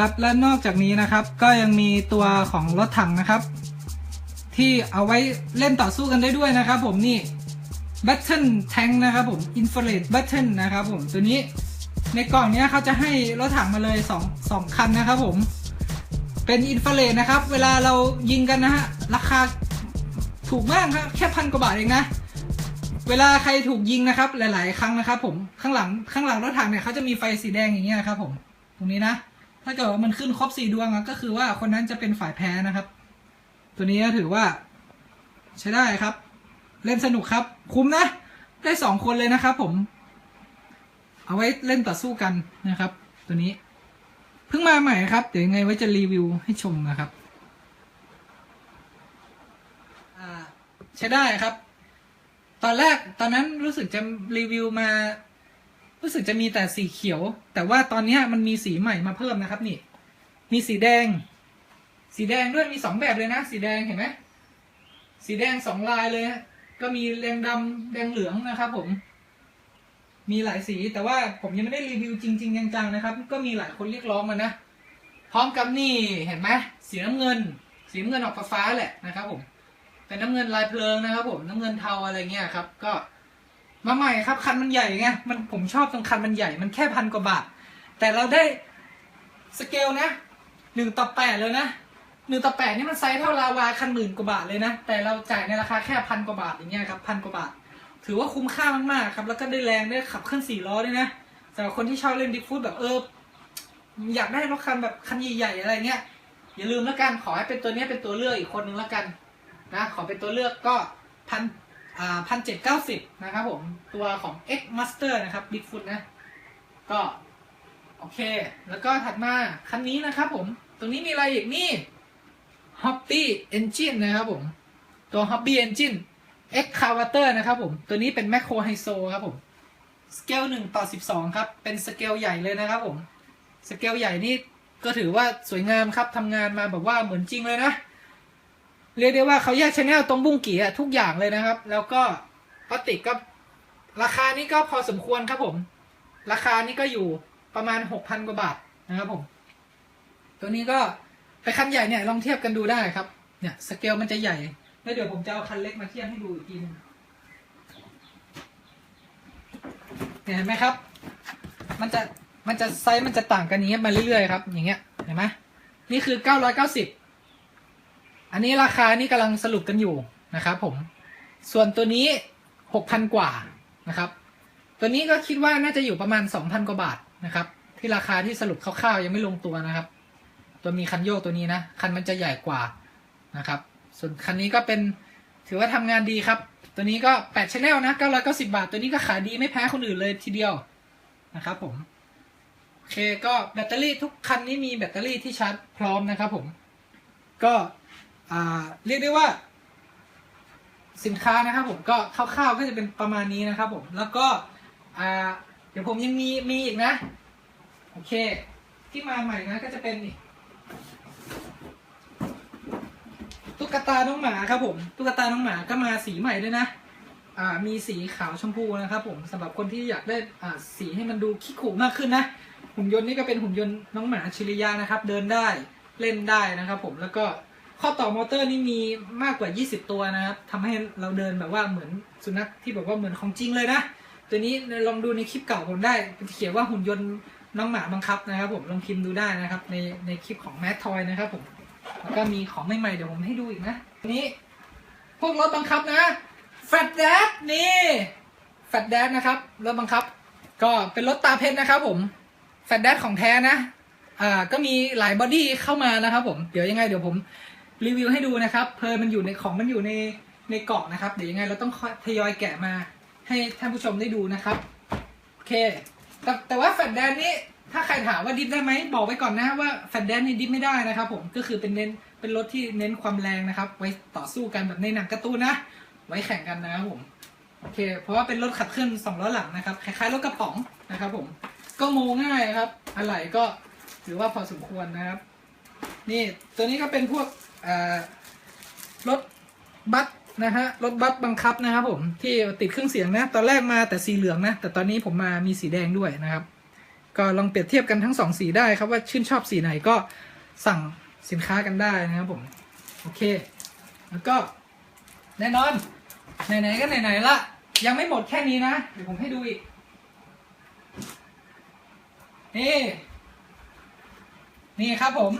ครับ และนอกจากนี้นะครับก็ยังมีตัวของรถถังนะครับ ที่เอาไว้เล่นต่อสู้กันได้ด้วยนะครับ ผมนี่ Battle Tank นะครับผม Infrared Battle นะครับผมตัวนี้ในกล่องนี้เขาจะให้รถถังมาเลย2 2คันนะครับผม เป็นอินฟราเรดนะครับ เวลาเรายิงกันนะฮะ ราคาถูกมากครับ แค่พันกว่าบาทเองนะ เวลาใครถูกยิงนะครับ หลาย ๆ ครั้งนะครับ ผมข้างหลังข้างหลังรถถังเนี่ยเขาจะมีไฟสีแดงอย่างเงี้ยครับ ผม ตรงนี้นะ ถ้าเกิดว่ามันขึ้นครบสี่ดวงก็คือว่าคนนั้นจะเป็นฝ่ายแพ้นะครับ ตัวนี้ก็ถือว่า ใช้ได้ครับ เล่นสนุกครับ คุ้มนะ ได้สองคนเลยนะครับผม เอาไว้เล่นต่อสู้กันนะครับ ตัวนี้ เพิ่งมาใหม่ครับ เดี๋ยวยังไงไว้จะรีวิวให้ชมนะครับใช้ได้ครับ ตอนแรกตอนนั้นรู้สึกจะรีวิวมา รู้สึกจะมีแต่สีเขียว แต่ว่าตอนนี้มันมีสีใหม่มาเพิ่มนะครับนี่ มีสีแดง สีแดงด้วยมีสองแบบเลยนะ สีแดงเห็นไหมสีแดงสองลายเลยก็มีแดงดำแดงเหลืองนะครับผมมีหลายสีแต่ว่าผมยังไม่ได้รีวิวจริง ๆ จังๆนะครับ ก็มีหลายคนเรียกร้องมานะพร้อมกับนี่เห็นไหมสีน้ำเงิน สีน้ำเงินออกฟ้าแหละนะครับผมเป็นน้ำเงินลายเพลิงนะครับผมน้ำเงินเทาอะไรเงี้ยครับ ก็ มาใหม่ครับ คันมันใหญ่ไงมันผมชอบตรงคันมันใหญ่ มันแค่พันกว่าบาท แต่เราได้สเกลนะหนึ่งต่อแปดเลยนะหนึ่งต่อแปดนี่มันไซส์เท่าลาวาคันหมื่นกว่าบาทเลยนะ แต่เราจ่ายในราคาแค่พันกว่าบาทอย่างเงี้ยครับพันกว่าบาท ถือว่าคุ้มค่ามากๆครับ แล้วก็ได้แรงได้ขับเคลื่อนสี่ล้อด้วยนะสำหรับคนที่ชอบเล่นดิฟฟูดแบบเอออยากได้รถคันแบบคันใหญ่ๆอะไรเงี้ยอย่าลืมแล้วกันขอให้เป็นตัวเนี้ยเป็นตัวเลือกอีกคนนึงแล้วกันนะขอเป็นตัวเลือกก็พัน พันเจ็ดเก้าสิบนะครับผม ตัวของ X Master นะครับ Bigfoot นะ ก็ โอเค แล้วก็ถัดมาคันนี้นะครับผม ตรงนี้มีอะไรอีกนี่ Hobby Engine นะครับผม ตัว Hobby Engine Excavator นะครับผม ตัวนี้เป็น Macro Hyso ครับผมสเกลหนึ่งต่อสิบสองครับ เป็นสเกลใหญ่เลยนะครับผม สเกลใหญ่นี่ก็ถือว่าสวยงามครับทำงานมาแบบว่าเหมือนจริงเลยนะ เรียกได้ว่าเขาแยกชแนลตรงบุ้งกี่ทุกอย่างเลยนะครับ แล้วก็พลาสติกก็ราคานี้ก็พอสมควรครับผม ราคานี้ก็อยู่ประมาณหกพันกว่าบาทนะครับผม ตัวนี้ก็ไปคันใหญ่เนี่ยลองเทียบกันดูได้ครับ เนี่ยสเกลมันจะใหญ่แล้วเดี๋ยวผมจะเอาคันเล็กมาเทียบให้ดูอีกทีหนึงเนี่ยเห็นไหมครับ มันจะมันจะไซส์มันจะต่างกันอย่างเงี้ยมาเรื่อยๆครับ อย่างเงี้ยเห็นไหมนี่คือเก้าร้อยเก้าสิบ อันนี้ราคานี่กำลังสรุปกันอยู่นะครับผม ส่วนตัวนี้หกพันกว่านะครับ ตัวนี้ก็คิดว่าน่าจะอยู่ประมาณสองพันกว่าบาทนะครับ ที่ราคาที่สรุปคร่าวๆยังไม่ลงตัวนะครับ ตัวมีคันโยกตัวนี้นะ คันมันจะใหญ่กว่านะครับ ส่วนคันนี้ก็เป็นถือว่าทำงานดีครับ ตัวนี้ก็แปดชแนลนะเก้าร้อยเก้าสิบาท ตัวนี้ก็ขายดีไม่แพ้คนอื่นเลยทีเดียวนะครับผมโอเคก็แบตเตอรี่ทุกคันนี้มีแบตเตอรี่ที่ชาร์จพร้อมนะครับผม ก็ เรียกได้ว่า สินค้านะครับผมก็คร่าวๆก็จะเป็นประมาณนี้นะครับผมแล้วก็เดี๋ยวผมยังมีมีอีกนะ โอเค ที่มาใหม่นะก็จะเป็นตุ๊กตาน้องหมาครับผมตุ๊กตาน้องหมาก็มาสีใหม่ด้วยนะอ่ามีสีขาวชมพูนะครับผมสำหรับคนที่อยากได้อ่าสีให้มันดูขี้ขู่มากขึ้นนะหุ่นยนต์นี่ก็เป็นหุ่นยนต์น้องหมาชิริยานะครับ เดินได้เล่นได้นะครับผมแล้วก็ ข้อต่อมอเตอร์นี่มีมากกว่า 20 ตัวนะครับทำให้เราเดินแบบว่าเหมือนสุนัขที่แบบว่าเหมือนของจริงเลยนะ ตัวนี้ลองดูในคลิปเก่าผมได้เขียนว่าหุ่นยนต์น้องหมาบังคับนะครับ ผมลองพิมพ์ดูได้นะครับในในคลิปของแมททอยนะครับผมแล้วก็มีของใหม่ๆเดี๋ยวผมให้ดูอีกนะอันนี้ พวกรถบังคับนะแฟดแดดนี่แฟดแดดนะครับรถบังคับ ก็เป็นรถตาเพชรนะครับ ผมแฟดแดดของแท้นะอ่าก็มีหลายบอดี้เข้ามานะครับ ผมเดี๋ยวยังไงเดี๋ยวผม รีวิวให้ดูนะครับ เพลินมันอยู่ในของมันอยู่ในในเกาะนะครับ เดี๋ยวยังไงเราต้องทยอยแกะมาให้ท่านผู้ชมได้ดูนะครับ โอเค แต่แต่ว่าแฟดแดนนี่ถ้าใครถามว่าดิฟได้ไหมบอกไว้ก่อนนะว่าแฟดแดนนี่ดิฟไม่ได้นะครับผมก็คือเป็นเน้นเป็นรถที่เน้นความแรงนะครับ ไว้ต่อสู้กันแบบในหนังการ์ตูนนะ ไว้แข่งกันนะครับผมโอเค เพราะว่าเป็นรถขับเคลื่อนสองล้อหลังนะครับคล้ายๆรถกระป๋องนะครับผมก็โมง่ายครับอะไหล่ก็ถือว่าพอสมควรนะครับ นี่ตัวนี้ก็เป็นพวก รถบัสนะฮะรถบัสบังคับนะครับผมที่ติดเครื่องเสียงนะ ตอนแรกมาแต่สีเหลืองนะ แต่ตอนนี้ผมมามีสีแดงด้วยนะครับ ก็ลองเปรียบเทียบกันทั้งสองสีได้ครับว่าชื่นชอบสีไหนก็สั่งสินค้ากันได้นะครับผม โอเค แล้วก็แน่นอน ไหนๆก็ไหนๆละ ยังไม่หมดแค่นี้นะ เดี๋ยวผมให้ดูอีก นี่ นี่ครับผม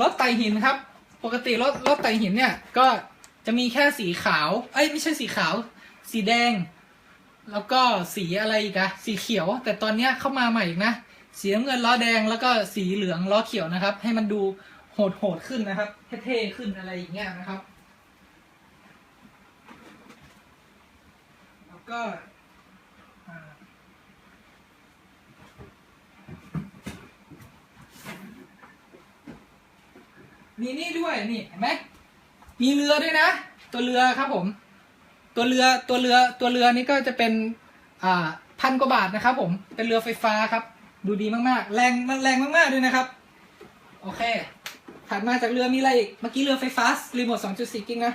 รถไต่หินครับ ปกติรถรถไต่หินเนี่ย ก็จะมีแค่สีขาว เอ้ยไม่ใช่สีขาว สีแดง แล้วก็สีอะไรอีกอะสีเขียว แต่ตอนเนี้ยเข้ามาใหม่อีกนะ สีน้ำเงินล้อแดงแล้วก็สีเหลืองล้อเขียวนะครับ ให้มันดูโหดโหดๆขึ้นนะครับ เท่ๆขึ้นอะไรอย่างเงี้ยนะครับ แล้วก็ มีนี่ด้วยนี่เห็นไหมมีเรือด้วยนะ ตัวเรือครับผม ตัวเรือตัวเรือตัวเรือนี่ก็จะเป็นอ่าพันกว่าบาทนะครับ ผมเป็นเรือไฟฟ้าครับ ดูดีมากๆ แรงมันแรงมากๆด้วยนะครับ โอเคถัดมาจากเรือมีอะไรอีกเมื่อกี้เรือไฟฟ้ารีโมท2.4 กิกนะ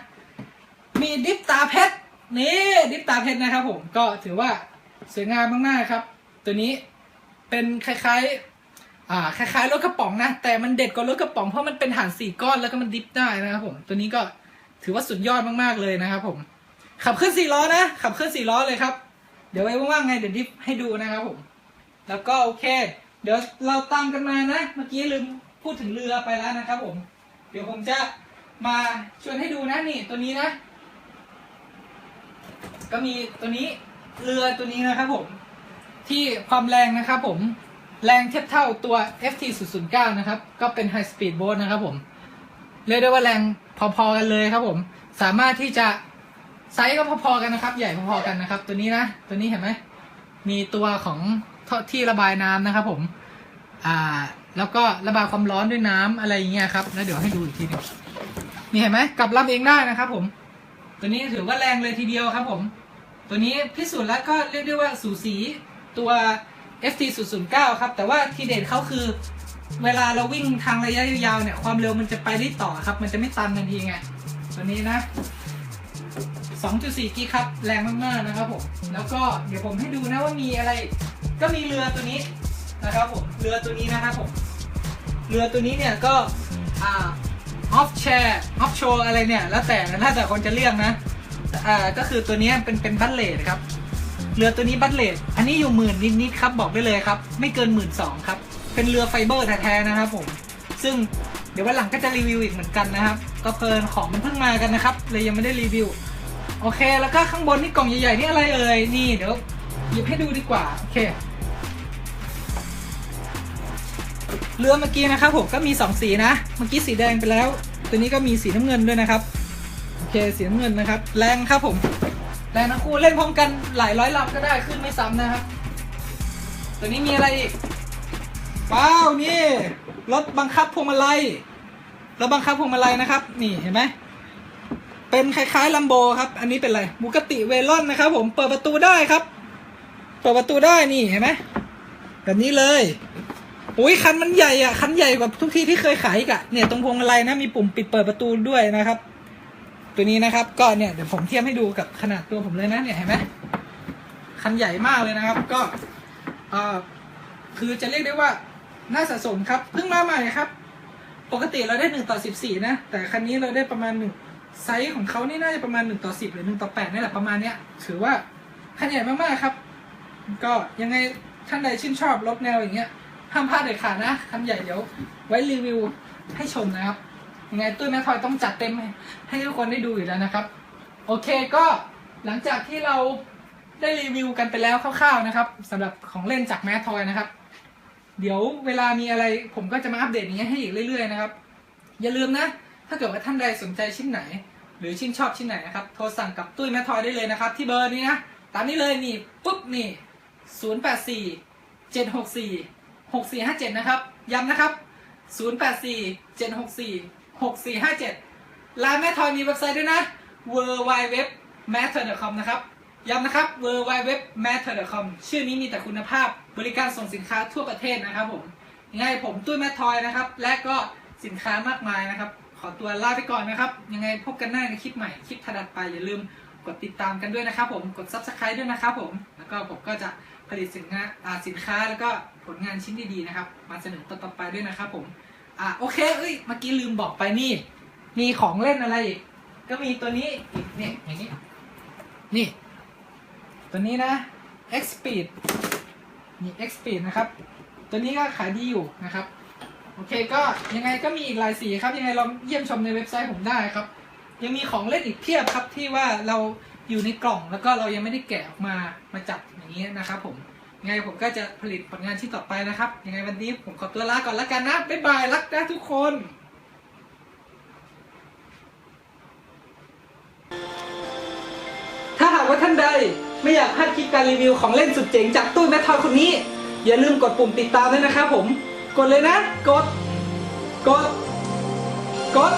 มีดิฟตาเพชรนี่ดิฟตาเพชรนะครับ ผมก็ถือว่าสวยงามมากๆครับ ตัวนี้เป็นคล้ายๆ อ่าคล้ายๆรถกระป๋องนะ แต่มันเด็ดกว่ารถกระป๋องเพราะมันเป็นฐานสี่ก้อนแล้วก็มันดิฟได้นะครับผมตัวนี้ก็ถือว่าสุดยอดมากๆเลยนะครับผมขับเคลื่อนสี่ล้อนะขับเคลื่อนสี่ล้อเลยครับ เดี๋ยวไว้ว่างๆไงเดี๋ยวดิฟให้ดูนะครับผมแล้วก็โอเค เดี๋ยวเราตามกันมานะ เมื่อกี้ลืมพูดถึงเรือไปแล้วนะครับผม เดี๋ยวผมจะมาชวนให้ดูนะนี่ตัวนี้นะ ก็มีตัวนี้เรือตัวนี้นะครับผม ที่ความแรงนะครับผม แรงเทียบเท่าตัว FT 0 0 9นะครับ ก็เป็น High Speed Boat นะครับผม เรียกได้ว่าแรงพอๆกันเลยครับผม สามารถที่จะไซส์ก็พอๆกันนะครับ ใหญ่พอๆกันนะครับ ตัวนี้นะ ตัวนี้เห็นไหม มีตัวของท่อที่ระบายน้ำนะครับผม อ่า แล้วก็ระบายความร้อนด้วยน้ำอะไรอย่างเงี้ยครับ แล้วเดี๋ยวให้ดูอีกทีหนึงนี่เห็นไหมกลับลำเองได้นะครับ ผม ตัวนี้ถือว่าแรงเลยทีเดียวครับ ผม ตัวนี้พิสูจน์แล้วก็เรียกได้ว่าสูสีตัว FT 0 0 9 ครับ แต่ว่าทีเด็ดเขาคือ เวลาเราวิ่งทางระยะยาวเนี่ย ความเร็วมันจะไปได้ต่อครับ มันจะไม่ตันทันทีไง ตัวนี้นะ 2.4 กิกครับ แรงมาก ๆ นะครับผม แล้วก็เดี๋ยวผมให้ดูนะว่ามีอะไร ก็มีเรือตัวนี้นะครับผม เรือตัวนี้นะครับผม เรือตัวนี้เนี่ยก็อ่าออฟแชร์ออฟโชว์อะไรเนี่ย แล้วแต่นะถ้าแต่คนจะเรียกนะอ่าก็คือตัวนี้เป็นเป็นบัตเลทครับ เรือตัวนี้บัตเลทอันนี้อยู่หมื่นนิดๆครับบอกได้เลยครับ ไม่เกินหมื่นสองครับ เป็นเรือไฟเบอร์แท้ๆนะครับผม ซึ่งเดี๋ยววันหลังก็จะรีวิวอีกเหมือนกันนะครับ ก็เพลินของมันเพิ่งมากันนะครับ เลยยังไม่ได้รีวิว โอเค แล้วก็ข้างบนนี่กล่องใหญ่ๆนี่อะไรเอ่ย นี่เดี๋ยวหยิบให้ดูดีกว่า โอเค เรือเมื่อกี้นะครับผมก็มีสองสีนะ เมื่อกี้สีแดงไปแล้ว ตัวนี้ก็มีสีน้ำเงินด้วยนะครับ โอเค สีน้ำเงินนะครับ แรงครับผม แรงทั้งคู่เล่นพร้อมกันหลายร้อยลำก็ได้ขึ้นไม่ซ้ำนะครับ ตัวนี้มีอะไรอีก ว้าวนี่รถบังคับพวงมาลัยรถบังคับพวงมาลัยนะครับ นี่เห็นไหมเป็นคล้ายๆลัมโบครับ อันนี้เป็นอะไรบูกติเวลอนนะครับ ผมเปิดประตูได้ครับ เปิดประตูได้นี่เห็นไหมแบบนี้เลยอุ้ยคันมันใหญ่อะคันใหญ่กว่าทุกที่ที่เคยขายกะเนี่ยตรงพวงมาลัยนะมีปุ่มปิดเปิดประตูด้วยนะครับ ตัวนี้นะครับก็เนี่ยเดี๋ยวผมเทียบให้ดูกับขนาดตัวผมเลยนะเนี่ยเห็นไหมคันใหญ่มากเลยนะครับ ก็เออคือจะเรียกได้ว่าน่าสะสมครับเพิ่งมาใหม่ครับ ปกติเราได้หนึ่งต่อสิบสี่นะ แต่คันนี้เราได้ประมาณหนึ่งไซส์ของเขานี่น่าจะประมาณหนึ่งต่อสิบหรือหนึ่งต่อแปดนี่แหละประมาณเนี้ยถือว่าคันใหญ่มากๆครับ ก็ยังไงท่านใดชื่นชอบรถแนวอย่างเงี้ยห้ามพลาดเด็ดขาดนะคันใหญ่เดี๋ยวไว้รีวิวให้ชมนะครับ ยังไงตุ้ยแม่ทอยต้องจัดเต็มให้ให้ทุกคนได้ดูอยู่แล้วนะครับ โอเคก็หลังจากที่เราได้รีวิวกันไปแล้วคร่าวๆนะครับสำหรับของเล่นจากแม่ทอยนะครับ เดี๋ยวเวลามีอะไรผมก็จะมาอัปเดตอย่างเงี้ยให้อีกเรื่อยๆนะครับ อย่าลืมนะ ถ้าเกิดว่าท่านใดสนใจชิ้นไหน หรือชื่นชอบชิ้นไหนนะครับ โทรสั่งกับตุ้ยแม่ทอยได้เลยนะครับ ที่เบอร์นี้นะ ตามนี้เลยนี่ปุ๊บนี่0 8 4 7 6 4 6 4 5 7 นะครับ ย้ำนะครับ 0 8 6457ร้านแม่ทอยมีเว็บไซต์ด้วยนะ w w w m a t t e r c o m นะครับย้ำนะครับ w w w m a t t e r c o m ชื่อนี้มีแต่คุณภาพบริการส่งสินค้าทั่วประเทศนะครับผมยังไงผมตุ้ยแม่ทอยนะครับ และก็สินค้ามากมายนะครับ ขอตัวลาไปก่อนนะครับ ยังไงพบกันได้าในคลิปใหม่ คลิปถัดไปอย่าลืมกดติดตามกันด้วยนะครับผม กด subscribe ด้วยนะครับผม แล้วก็ผมก็จะผลิตสินค้าอ่าสินค้าแล้วก็ผลงานชิ้นดีๆนะครับ มาเสนอต่อๆไปด้วยนะครับผม อะโอเคเอ้ยเมื่อกี้ลืมบอกไปนี่ มีของเล่นอะไรอีกก็มีตัวนี้อีกเนี่ยอย่างนี้ นี่ ตัวนี้นะ X Speed นี่ X Speed นะครับ ตัวนี้ก็ขายดีอยู่นะครับ โอเคก็ยังไงก็มีอีกหลายสีครับยังไงลองเยี่ยมชมในเว็บไซต์ผมได้ครับ ยังมีของเล่นอีกเพียบครับที่ว่าเราอยู่ในกล่องแล้วก็เรายังไม่ได้แกะออกมามาจับอย่างนี้นะครับผม ยังไงผมก็จะผลิตผลงานชิ้นต่อไปนะครับ ยังไงวันนี้ผมขอตัวลาก่อนแล้วกันนะ บ๊ายบาย รักนะทุกคนถ้าหากว่าท่านใดไม่อยากพลาดคลิปการรีวิวของเล่นสุดเจ๋งจากตู้แมททอยคนนี้ อย่าลืมกดปุ่มติดตามด้วยนะครับผม กดเลยนะ กด กด กด